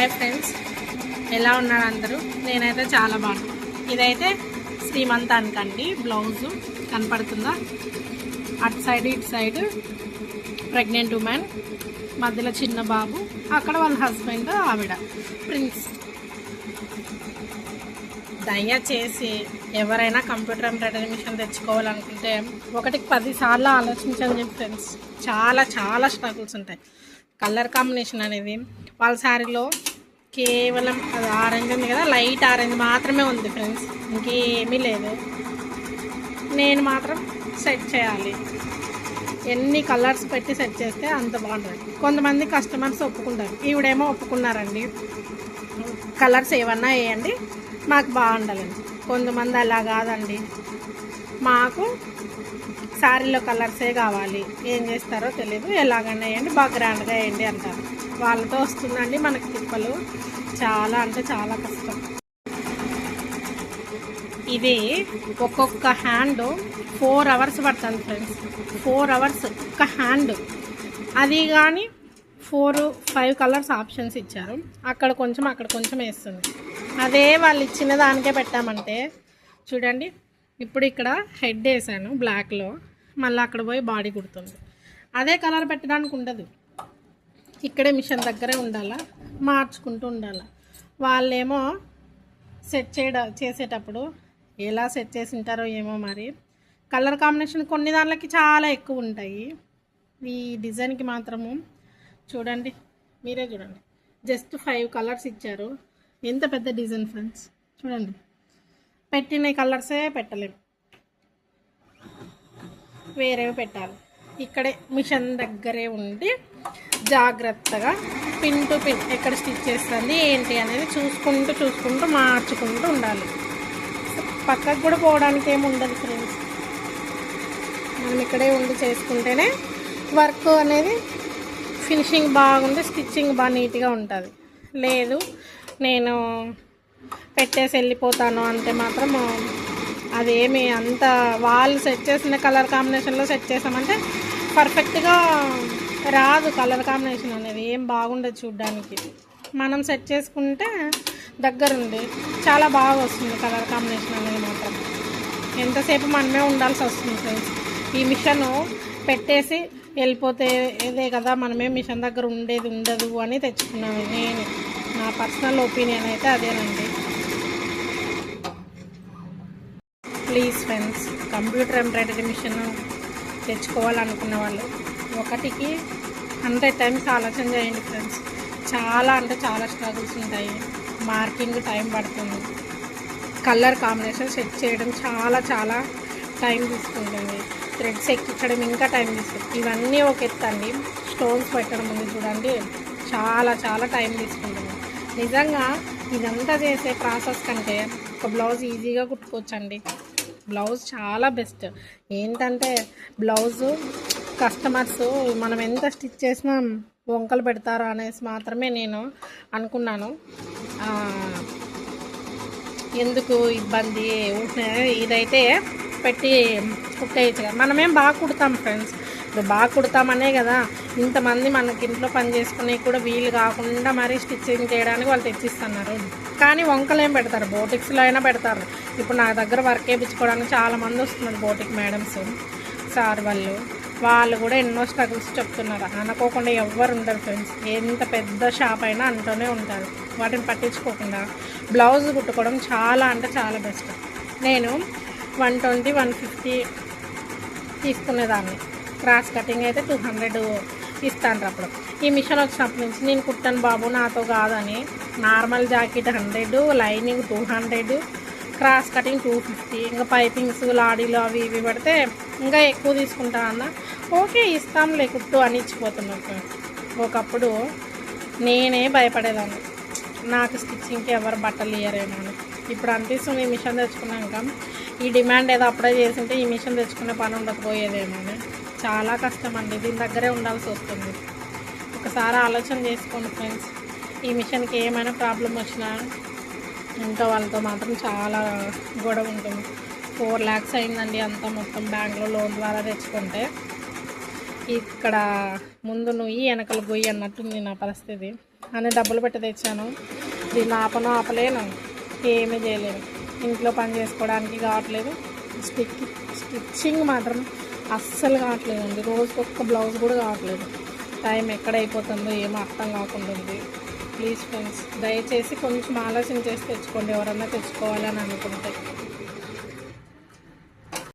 Hi friends. ఎలా ఉన్నారు అందరూ? నేనైతే చాలా బాగున్నాను ఇదైతే శ్రీమంతానికండి. బ్లౌజు కనపడుతుందా? అటు సైడ్ ఇటు సైడ్ ప్రెగ్నెంట్ ఉమెన్ మధ్యలో చిన్న బాబు అక్కడ వాళ్ళ హస్బెండ్ ఆవిడ. ప్రిన్స్. దయచేసి ఎవరైనా కంప్యూటర్ ఎంబ్రాయిడరీ మిషన్ తెచ్చుకోవాలనుకుంటే ఒకటికి పదిసార్లు ఆలోచించండి ఫ్రెండ్స్. చాలా చాలా స్ట్రగుల్స్ ఉంటాయి. కలర్ కాంబినేషన్ అనేది వాళ్ళ శారీలో కేవలం అది ఆరెంజ్ ఉంది కదా లైట్ ఆరెంజ్ మాత్రమే ఉంది ఫ్రెండ్స్. ఇంకేమీ లేదు. నేను మాత్రం సెట్ చేయాలి. ఎన్ని కలర్స్ పెట్టి సెట్ చేస్తే అంత బాగుంటుంది. కొంతమంది కస్టమర్స్ ఒప్పుకుంటారు. ఈవిడేమో ఒప్పుకున్నారండి. కలర్స్ ఏమన్నా వేయండి మాకు బాగుండాలండి కొంతమంది అలా కాదండి. మాకు శారీలో కలర్సే కావాలి. ఏం చేస్తారో తెలియదు ఎలాగైనా వేయండి బాగా గ్రాండ్గా వేయండి అంటారు. వాళ్ళతో వస్తుందండి మనకి తిప్పలు. చాలా అంటే చాలా కష్టం. ఇది ఒక్కొక్క హ్యాండ్ ఫోర్ అవర్స్ పడుతుంది ఫ్రెండ్స్. ఫోర్ అవర్స్ ఒక్క హ్యాండ్. అది కానీ ఫోర్ ఫైవ్ కలర్స్ ఆప్షన్స్ ఇచ్చారు. అక్కడ కొంచెం అక్కడ కొంచెం వేస్తుంది. అదే వాళ్ళు ఇచ్చిన దానికే పెట్టామంటే చూడండి ఇప్పుడు ఇక్కడ హెడ్ వేసాను బ్లాక్లో మళ్ళీ అక్కడ పోయి బాడీ కుడుతుంది అదే కలర్ పెట్టడానికి ఉండదు. ఇక్కడే మిషన్ దగ్గరే ఉండాలా? మార్చుకుంటూ ఉండాలా? వాళ్ళేమో సెట్ చేయడ చేసేటప్పుడు ఎలా సెట్ చేసి ఉంటారో ఏమో మరి. కలర్ కాంబినేషన్ కొన్ని దాంట్లోకి చాలా ఎక్కువ ఉంటాయి. ఈ డిజైన్కి మాత్రము చూడండి మీరే చూడండి. జస్ట్ ఫైవ్ కలర్స్ ఇచ్చారు. ఎంత పెద్ద డిజైన్ ఫ్రెండ్స్? చూడండి. పెట్టిన కలర్సే పెట్టలేము వేరేవి పెట్టాలి. ఇక్కడే మిషన్ దగ్గరే ఉండి జాగ్రత్తగా పిన్ టు పిన్ ఎక్కడ స్టిచ్ చేస్తుంది ఏంటి అనేది చూసుకుంటూ చూసుకుంటూ మార్చుకుంటూ ఉండాలి. పక్కకు కూడా పోవడానికి ఏమి ఉండదు ఫ్రెండ్స్. మనం ఇక్కడే ఉండి చేసుకుంటేనే వర్క్ అనేది ఫినిషింగ్ బాగుంది స్టిచ్చింగ్ బాగా నీట్గా ఉంటుంది. లేదు నేను పెట్టేసి వెళ్ళిపోతాను అంటే మాత్రం అదేమి అంత వాళ్ళు సెట్ చేసిన కలర్ కాంబినేషన్లో సెట్ చేసామంటే పర్ఫెక్ట్గా రాదు కలర్ కాంబినేషన్ అనేది ఏం బాగుండదు చూడ్డానికి. మనం సెట్ చేసుకుంటే దగ్గరుండి చాలా బాగా వస్తుంది కలర్ కాంబినేషన్ అనేది మాత్రం. ఎంతసేపు మనమే ఉండాల్సి వస్తుంది ఫ్రెండ్స్ ఈ మిషన్ పెట్టేసి వెళ్ళిపోతే ఇదే కదా మనమే మిషన్ దగ్గర ఉండేది ఉండదు అని తెచ్చుకున్నాను నేను. నా పర్సనల్ ఒపీనియన్ అయితే అదేనండి. Please friends computer embroidery machine తెచ్చుకోవాలనుకున్న వాళ్ళు. ఒకటికి హండ్రెడ్ టైమ్స్ ఆలోచన చేయండి ఫ్రెండ్స్. చాలా అంటే చాలా స్ట్రగుల్స్ ఉంటాయి. మార్కింగ్ టైం పడుతుంది. కలర్ కాంబినేషన్ సెట్ చేయడం చాలా చాలా టైం తీసుకుంటుంది. థ్రెడ్స్ ఎక్కించడం ఇంకా టైం తీసుకుంటుంది. ఇవన్నీ ఒక ఎత్తండి స్టోన్స్ పెట్టడం ఉంది చూడండి. చాలా చాలా టైం తీసుకుంటుంది. నిజంగా ఇదంతా చేసే ప్రాసెస్ కంటే ఒక బ్లౌజ్ ఈజీగా కుట్టుకోవచ్చండి. బ్లౌజ్ చాలా బెస్ట్. ఏంటంటే బ్లౌజు కస్టమర్స్ మనం ఎంత స్టిచ్ చేసినా వంకలు పెడతారు అనేసి మాత్రమే నేను అనుకున్నాను. ఎందుకు ఇబ్బంది? ఇదైతే పెట్టి కుట్టేయచ్చు కదా. మనమేం బాగా కుడతాం ఫ్రెండ్స్ ఇప్పుడు బాగా కుడతామనే కదా. ఇంతమంది మనకి ఇంట్లో పని చేసుకునే కూడా వీలు కాకుండా మరీ స్టిచ్చింగ్ చేయడానికి వాళ్ళు తెచ్చిస్తున్నారు. కానీ వంకలు ఏం పెడతారు? బోటిక్స్లో అయినా పెడతారు. ఇప్పుడు నా దగ్గర వర్క్ వేయించుకోవడానికి చాలా మంది వస్తున్నారు బోటిక్ మేడమ్స్ సార్ వాళ్ళు. వాళ్ళు కూడా ఎన్నో స్ట్రగుల్స్ చెప్తున్నారు. అనుకోకుండా ఎవ్వరు ఉండరు ఫ్రెండ్స్ ఎంత పెద్ద షాప్ అయినా అంటూనే ఉంటారు. వాటిని పట్టించుకోకుండా. బ్లౌజ్ కుట్టుకోవడం చాలా అంటే చాలా బెస్ట్ నేను వన్ ట్వంటీ వన్ ఫిఫ్టీ తీసుకునేదాన్ని. క్రాస్ కటింగ్ అయితే టూ హండ్రెడ్ ఇస్తాను అప్పుడు. ఈ మిషన్ వచ్చినప్పటి నుంచి నేను కుట్టాను బాబు నాతో కాదని. Normal jacket hundred lining two hundred cross cutting two fifty ఇంకా పైపింగ్స్ లాడీలు అవి ఇవి పడితే ఇంకా ఎక్కువ తీసుకుంటా అన్న. ఓకే ఇస్తాంలే కుట్టు అని ఇచ్చిపోతున్నాను ఒకప్పుడు నేనే భయపడేదాన్ని. నాకు స్టిచ్చింగ్కి ఎవరు బట్టలు ఇయ్యరేమో అని. ఇప్పుడు అనిపిస్తుంది ఈ మిషన్ తెచ్చుకున్నాక ఈ డిమాండ్ ఏదో అప్లై చేసింటే ఈ మిషన్ తెచ్చుకునే పని ఉండకపోయేదేమో అని. చాలా కష్టం అండి దీని దగ్గరే ఉండాల్సి వస్తుంది. ఒకసారి ఆలోచన చేసుకోండి ఫ్రెండ్స్ ఈ మిషన్కి ఏమైనా ప్రాబ్లం వచ్చినా ఇంకా వాళ్ళతో మాత్రం చాలా గొడవ ఉంటుంది. ఫోర్ ల్యాక్స్ అయిందండి అంతా మొత్తం బ్యాంక్లో లోన్ ద్వారా తెచ్చుకుంటే. ఇక్కడ ముందు నుయ్యి వెనకలు గొయ్యి అన్నట్టుంది నా పరిస్థితి. అని డబ్బులు పెట్టి తెచ్చాను. దీన్ని ఆపను ఆపలేను. ఏమీ చేయలేను. ఇంట్లో పని చేసుకోవడానికి కావట్లేదు. స్టిక్ స్టిచ్చింగ్ మాత్రం అస్సలు కావట్లేదండి. రోజుకి ఒక్క బ్లౌజ్ కూడా కావట్లేదు. టైం ఎక్కడ అయిపోతుందో ఏమో అర్థం కాకుండా ఉంది. ప్లీజ్ ఫ్రెండ్స్ దయచేసి కొంచెం ఆలోచన చేసి తెచ్చుకోండి ఎవరన్నా తెచ్చుకోవాలని అనుకుంటే.